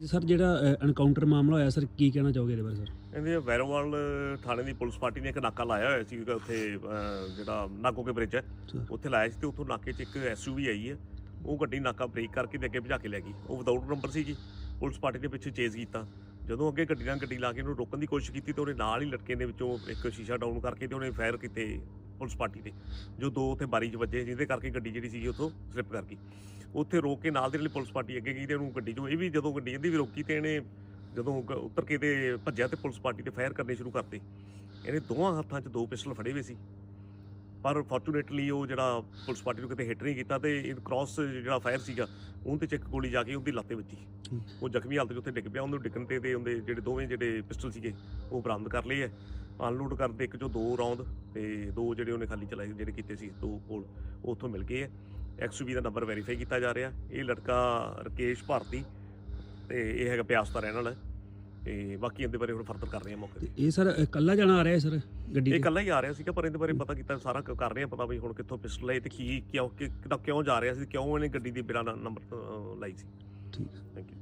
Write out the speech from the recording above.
Sir ਜਿਹੜਾ encounter ਮਾਮਲਾ ਹੋਇਆ ਸਰ ਕੀ ਕਹਿਣਾ ਚਾਹੋਗੇ ਇਹਦੇ ਬਾਰੇ ਸਰ? ਕਹਿੰਦੇ ਵੈਰੋਵਾਲ ਥਾਣੇ ਦੀ ਪੁਲਿਸ ਪਾਰਟੀ ਨੇ ਇੱਕ ਨਾਕਾ ਲਾਇਆ ਹੋਇਆ ਸੀ ਉੱਥੇ ਜਿਹੜਾ ਨਾਗੋ ਕੇ ਬ੍ਰਿਜ ਹੈ। ਉੱਥੇ ਲਾਇਆ ਸੀ ਤੇ ਉੱਥੋਂ ਨਾਕੇ 'ਚ ਇੱਕ ਐਸਯੂਵੀ ਆਈ ਹੈ। ਉਹ ਗੱਡੀ ਨਾਕਾ ਬ੍ਰੇਕ ਕਰਕੇ ਤੇ ਅੱਗੇ ਭਜਾ ਕੇ ਲੈ ਗਈ। ਉਹ ਵਿਦਆਊਟ ਨੰਬਰ ਸੀ ਜੀ। ਪੁਲਿਸ ਪਾਰਟੀ ਦੇ ਪਿੱਛੇ ਚੇਜ਼ ਕੀਤਾ। ਜਦੋਂ ਅੱਗੇ ਗੱਡੀ ਨਾਲ ਗੱਡੀ ਲਾ ਕੇ ਉਹਨੂੰ ਰੋਕਣ ਦੀ ਕੋਸ਼ਿਸ਼ ਕੀਤੀ ਤੇ ਉਹਨੇ ਨਾਲ ਹੀ ਲਟਕੇ ਦੇ ਵਿੱਚੋਂ ਇੱਕ ਸ਼ੀਸ਼ਾ ਡਾਊਨ ਕਰਕੇ ਤੇ ਉਹਨੇ ਫਾਇਰ ਕੀਤੇ। ਪੁਲਿਸ ਪਾਰਟੀ ਤੇ ਜੋ ਦੋ ਉੱਥੇ ਬਾਰੀ 'ਚ ਵੱਜੇ ਜਿਹਦੇ ਕਰਕੇ ਗੱਡੀ ਜਿਹੜੀ ਸੀਗੀ ਉੱਥੋਂ ਸਲਿੱਪ ਕਰ ਗਈ। ਉੱਥੇ ਰੋਕ ਕੇ ਨਾਲ ਦੇ ਲਈ ਪੁਲਿਸ ਪਾਰਟੀ ਅੱਗੇ ਗਈ ਤੇ ਉਹਨੂੰ ਗੱਡੀ 'ਚੋਂ ਇਹ ਵੀ ਜਦੋਂ ਗੱਡੀ ਇਹਦੀ ਵੀ ਰੋਕੀ ਤੇ ਇਹਨੇ ਜਦੋਂ ਉਤਰ ਕੇ ਤੇ ਭੱਜਿਆ ਤੇ ਪੁਲਿਸ ਪਾਰਟੀ ਤੇ ਫਾਇਰ ਕਰਨੇ ਸ਼ੁਰੂ ਕਰਤੇ। ਇਹਨੇ ਦੋਵਾਂ ਹੱਥਾਂ 'ਚ ਦੋ ਪਿਸਟਲ ਫੜੇ ਹੋਏ ਸੀ। ਪਰ ਫੋਰਚੂਨੇਟਲੀ ਉਹ ਜਿਹੜਾ ਪੁਲਿਸ ਪਾਰਟੀ ਨੂੰ ਕਿਤੇ ਹਿੱਟ ਨਹੀਂ ਕੀਤਾ ਤੇ ਇਹ ਕ੍ਰਾਸ ਜਿਹੜਾ ਫਾਇਰ ਸੀਗਾ ਉਹਦੇ ਤੇ ਚ ਇੱਕ ਗੋਲੀ ਜਾ ਕੇ ਉਹਦੀ ਲੱਤੇ ਵੱਜੀ। ਉਹ ਜ਼ਖਮੀ ਹਾਲਤ 'ਚ ਉੱਥੇ ਡਿੱਗ ਪਿਆ ਉਹਨੂੰ ਡਿੱਗਣ ਤੇ ਤੇ ਉਹਦੇ ਜਿਹੜੇ ਦੋਵੇਂ ਜਿਹੜੇ ਪਿਸਟਲ ਸੀਗੇ ਉਹ ਬਰਾਮਦ ਕਰ ਲਏ ਐ ਅਨਲੋਡ ਕਰਦੇ ਇੱਕ ਚੋਂ ਦੋ ਰੌਂਦ ਤੇ ਦੋ ਜਿਹੜੇ ਉਹਨੇ ਖਾਲੀ ਚਲਾਏ ਜਿਹੜੇ ਕੀਤੇ ਸੀ ਦੋ ਕੋਲ ਉੱਥੋਂ ਮਿਲ ਗਏ ਐਕਸਯੂਵੀ ਦਾ ਨੰਬਰ ਵੈਰੀਫਾਈ ਕੀਤਾ ਜਾ ਰਿਹਾ। ਇਹ ਲੜਕਾ ਰਕੇਸ਼ ਭਾਰਤੀ ਤੇ ਇਹ ਹੈਗਾ ਪਿਆਸ ਦਾ ਰਹਿਣ ਵਾਲਾ। ਤੇ ਬਾਕੀ ਇਹਦੇ ਬਾਰੇ ਹੁਣ ਫਰਦਰ ਕਰ ਰਹੇ ਹਾਂ ਮੌਕੇ ਤੇ। ਇਹ ਸਰ ਇਕੱਲਾ ਜਾਣਾ ਆ ਰਿਹਾ ਸਰ ਗੱਡੀ ਇਹ ਤੇ? ਇਕੱਲਾ ਹੀ ਆ ਰਿਹਾ ਸੀਗਾ ਪਰ ਇਹਦੇ ਬਾਰੇ ਪਤਾ ਕੀਤਾ ਸਾਰਾ ਕਰ ਰਹੇ ਆ ਪਤਾ ਵੀ ਹੁਣ ਕਿੱਥੋਂ ਪਿਸਟਲ ਹੈ ਤੇ ਕੀ ਕਿਉਂ ਕਿਉਂ ਜਾ ਰਿਹਾ ਸੀ ਕਿਉਂ ਇਹਨੇ ਗੱਡੀ ਦੀ ਬਿਨਾਂ ਨੰਬਰ ਲਾਈ ਸੀ। ਠੀਕ। Thank you